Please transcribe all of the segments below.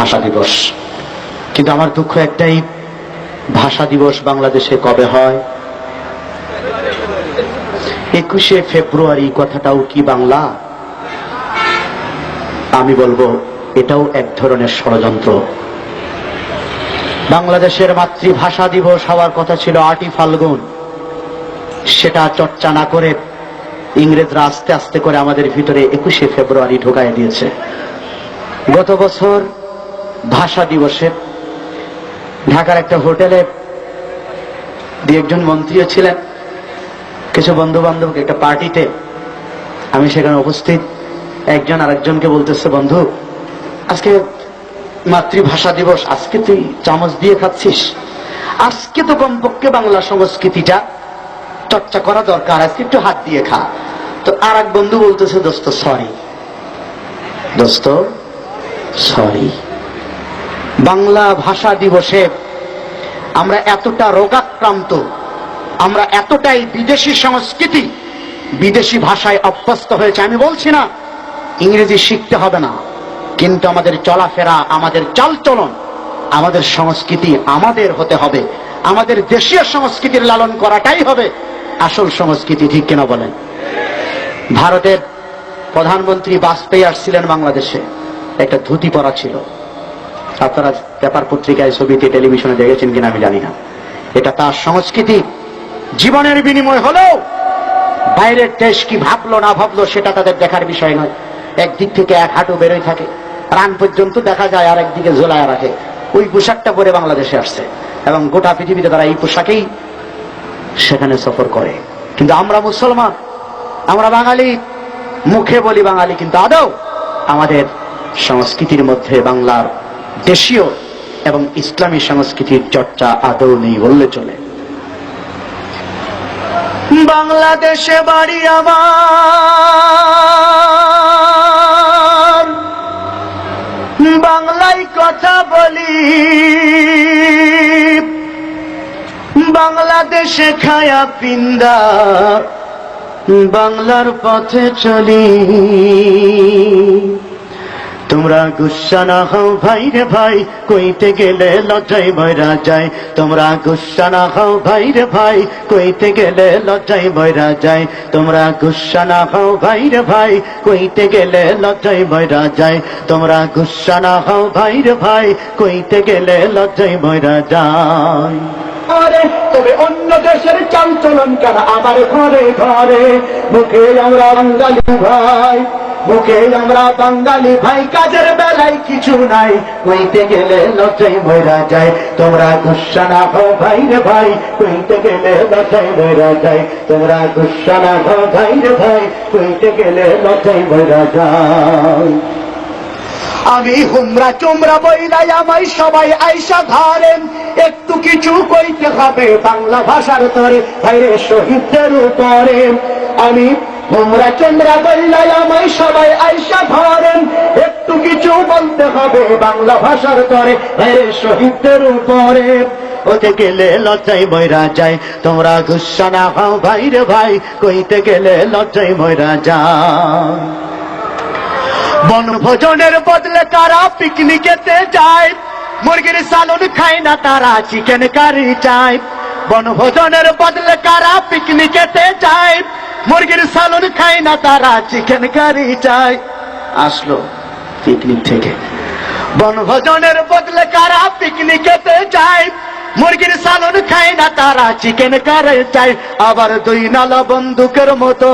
ভাষা দিবস। কিন্তু আমার দুঃখ একটাই, ভাষা দিবস বাংলাদেশে কবে হয়? একুশে ফেব্রুয়ারি, কথাটাও কি বাংলা? আমি বলব, এটাও এক ধরনের ষড়যন্ত্র। বাংলাদেশের মাতৃভাষা দিবস হওয়ার কথা ছিল আটই ফাল্গুন। সেটা চর্চা না করে ইংরেজরা আস্তে আস্তে করে আমাদের ভিতরে একুশে ফেব্রুয়ারি ঢোকায় দিয়েছে। গত বছর ভাষা দিবসে ঢাকার একটা হোটেলে দু একজন মন্ত্রীও ছিলেন। কিছু বন্ধু বান্ধব একটা পার্টিতে আমি সেখানে উপস্থিত। একজন আরেকজনকে বলতেছে, বন্ধু, আজকে মাতৃভাষা দিবস, আজকে তুই চামচ দিয়ে খাচ্ছিস। আজকে তো কমপক্ষে বাংলা সংস্কৃতিটা চর্চা করা দরকার, আজকে একটু হাত দিয়ে খা। তো আর বন্ধু বলতেছে, দোস্ত সরি দোস্ত সরি বাংলা ভাষা দিবসে আমরা এতটা রোগাক্রান্ত, আমরা এতটাই বিদেশি সংস্কৃতি বিদেশি ভাষায় অভ্যস্ত হয়েছে। আমি বলছি না, ইংরেজি শিখতে হবে না, কিন্তু আমাদের চলাফেরা, আমাদের চালচলন, আমাদের সংস্কৃতি আমাদের হতে হবে। আমাদের দেশীয় সংস্কৃতির লালন করাটাই হবে। আসল সংস্কৃতি ঠিক কিনা বলেন? ভারতের প্রধানমন্ত্রী বাজপেয়ী আসছিলেন বাংলাদেশে। একটা ধুতি পরা ছিল। আপনারা পেপার পত্রিকায়, ছবিতে, টেলিভিশনে দেখেছেন কিনা আমি জানি না। এটা তার সংস্কৃতি। জীবনের বিনিময় হলেও বাইরের দেশ কি ভাবলো, না ভাবলো, সেটা তাদের দেখার বিষয় নয়। একদিক থেকে এক হাঁটু বেরোয় থাকে। রান পর্যন্ত দেখা যায় আর একদিকে ঝোলায় রাখে। ওই পোশাকটা পরে বাংলাদেশে আসছে। এবং গোটা পৃথিবীতে তারা এই পোশাকেই সেখানে সফর করে। কিন্তু আমরা মুসলমান, আমরা বাঙালি, মুখে বলি বাঙালি, কিন্তু আদৌ আমাদের সংস্কৃতির মধ্যে বাংলার দেশীয় এবং ইসলামী সংস্কৃতির চর্চা আদৌ নেই বললে চলে। বাংলাদেশে বাড়ি আমার। বাংলায় কথা বলি। বাংলাদেশে খায়া পিন্দা। বাংলার পথে চলি। তোমরা গুসা না হও ভাই রে ভাই, কইতে গেলে লজ্জাই ময়রা যায়। তোমরা গুসা না হও ভাই রে ভাই, কইতে গেলে লজ্জাই ময়রা যায়। তোমরা গুসা না হও ভাই রে ভাই, কইতে গেলে লজ্জাই ময়রা যায়। তোমরা গুসা না হও ভাই রে ভাই, কইতে গেলে লজ্জাই ময়রা যায়। আরে, তবে অন্য দেশের চালচলন কেন? আমার ঘরে ঘরে, মুখে আমরা বাঙালি ভাই। মুখে আমরা বাঙালি ভাই, কাজের বেলায় কিছু নাই। কইতে গেলে লজ্জাই ময়রা যায়। তোমরা গুসা না হও ভাই রে ভাই কইতে গেলে লজ্জাই ময়রা যায়। তোমরা গুসা না হও ভাই রে ভাই কইতে গেলে লজ্জাই ময়রা যায়। আমি হুমরা চুমরা বইলাই আমায় সবাই আইসা ধরেন। একটু কিছু কইতে হবে বাংলা ভাষার তরে, ভাইরে শহীদদের উপরে। আমি হুমরা চুমরা বইলাই আমায় সবাই আইসা ধরেন। একটু কিছু বলতে হবে বাংলা ভাষার ভাইরে শহীদদের উপরে। ওতে গেলে লজ্জাই ময়রা যায়, তোমরা গুসা না হও ভাই রে ভাই, কইতে গেলে লজ্জাই ময়রা যায়। বনভোজনের বদলে তারা পিকনিকেতে যায়? মুরগির সালন খায় না তারা চিকেন কারি চায়। বনভোজনের বদলে কারা পিকনিকেতে যায়? মুরগির সালন খাই না তারা চিকেন কারি চায়। আসলো পিকনিক থেকে। বনভোজনের বদলে কারা পিকনিকেতে চাই মুরগির সালন খাই না তারা চিকেন কারে চাই আবার দুই নালা বন্দুকের মতো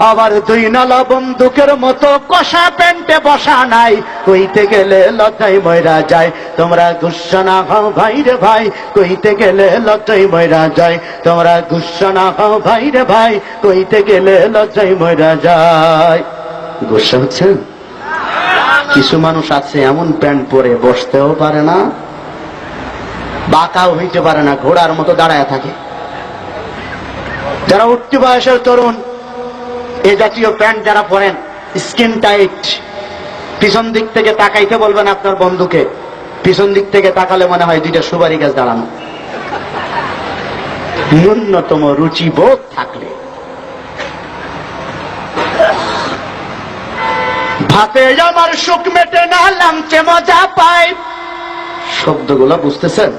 আবার দুই নালা বন্দুকের মতো কষা প্যান্টে বসা নাই। কইতে গেলে লজ্জাই ময়রা যায়। তোমরা গুসা না হও ভাই রে ভাই। কইতে গেলে লজ্জাই ময়রা যায়। তোমরা গুসা না হও ভাই রে ভাই। কইতে গেলে লজ্জাই ময়রা যায়। গুসা হচ্ছে? কিছু মানুষ আছে, এমন প্যান্ট পরে বসতেও পারে না। বাঁকাও হইতে পারে না, ঘোড়ার মতো দাঁড়ায় থাকে। যারা উঠতি বয়সের তরুণ এ জাতীয় প্যান্ট যারা পরেন, স্কিন টাইট, পিছন দিক থেকে তাকাইতে বলবেন আপনার বন্ধুকে। পিছন দিক থেকে তাকালে মনে হয় দুইটা সুপারি গাছ দাঁড়ানো। ন্যূনতম রুচি বোধ থাকলে। ভাতে আমার সুখ মেটে না, লাঞ্চে মজা পাই। শব্দগুলো বুঝতেছেন?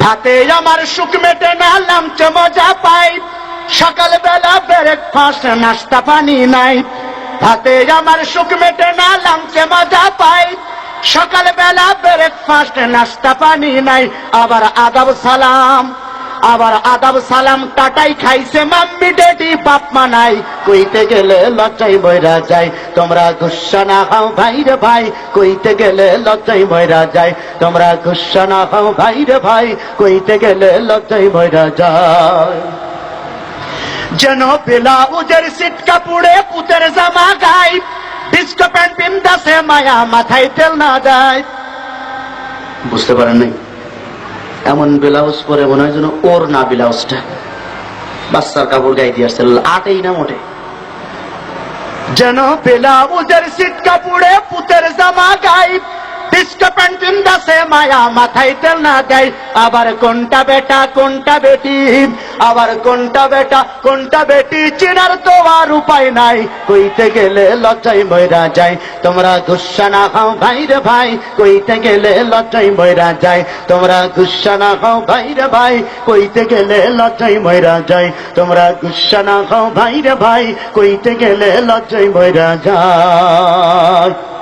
ভাতে আমার সুখ মেটে না, লাঞ্চে মজা পাই। সকালবেলা ব্রেকফাস্ট নাস্তা, পানি নাই। ভাতে আমার সুখ মেটে না, লাঞ্চে মজা পাই। সকালবেলা ব্রেকফাস্ট নাস্তা, পানি নাই, আবার আদাব সালাম। আবার আদাব সালাম টাটাই খাইছে মাম্মি ডেডি বাপ মানাই কইতে গেলে লজ্জাই বইরা যায়। তোমরা গুসা না খাও ভাই রে ভাই। কইতে গেলে লজ্জাই বইরা যায়। তোমরা গুসা না খাও ভাই রে ভাই। কইতে গেলে লজ্জাই বইরা যায়। যেন ব্লাউজের সিট কাপুড়ে পুতের জামা গাই ডিস্কো প্যান্ট পিন্দাসে মায়া মাথায় তেল না যায়। বুঝতে পারেন নাই? এমন ব্লাউজ পরে মনে হয় যেন ওর না ব্লাউজটা। বাচ্চার কাপড় গায়ে দিয়ে আটেই না মোটে। যেন ব্লাউজের সিট কাপুড়ে পুতের জামা গাই ডিস্কো প্যান্ট পিন্দাসে মায়া মাথায় তেল না দেয়। আবার কোনটা বেটা, কোনটা বেটি? আবার কোনটা বেটা, কোনটা বেটি? চেনার তো আর উপায় নাই। কইতে গেলে লজ্জাই ময়রা যায়। তোমরা গুসা না খাও ভাই রে ভাই। কইতে গেলে লজ্জাই ময়রা যায়। তোমরা গুসা না খাও ভাই রে ভাই। কইতে গেলে লজ্জাই ময়রা যায়। তোমরা গুসা না খাও ভাই রে ভাই। কইতে গেলে লজ্জাই ময়রা যায়।